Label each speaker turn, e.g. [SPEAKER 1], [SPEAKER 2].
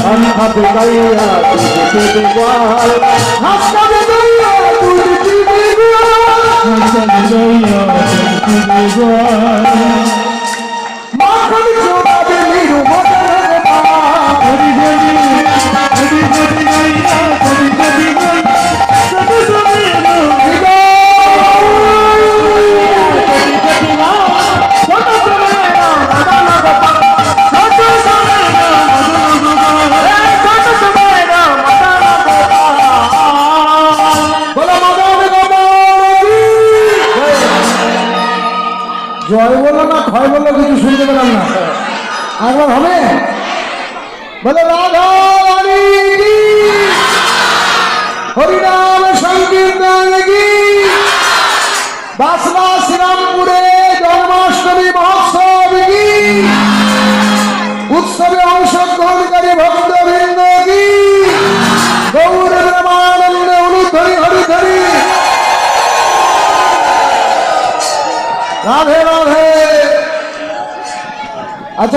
[SPEAKER 1] গাইয়া তুই গোয়াল হাসকাবে গাইয়া তুই দিবি গোয়াল মাখন জয় বলো না ক্ষয় বলো, কিছু শুনতে পেলাম না। একবার হবে? বলে, রাধা রানী হরিনাম সংকীর্তন বাসবা শ্রীরামপুরে জন্মাষ্টমী মহোৎসব রাধে রাধে। আচ্ছা